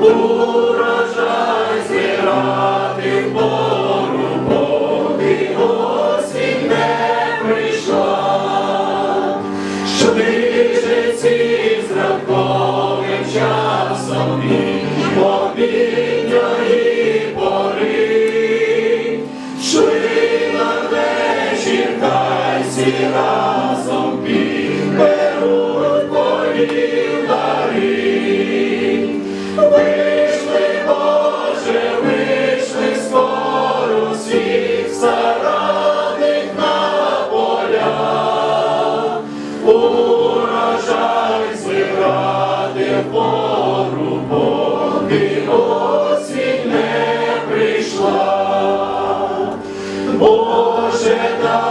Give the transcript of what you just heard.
урожай зірати в пору, поки не прийшла, що біжиці часом і обідньої пори, шли на разом підберуть полі дари. урожай зібрати пору, поки осінь не прийшла, Боже дай.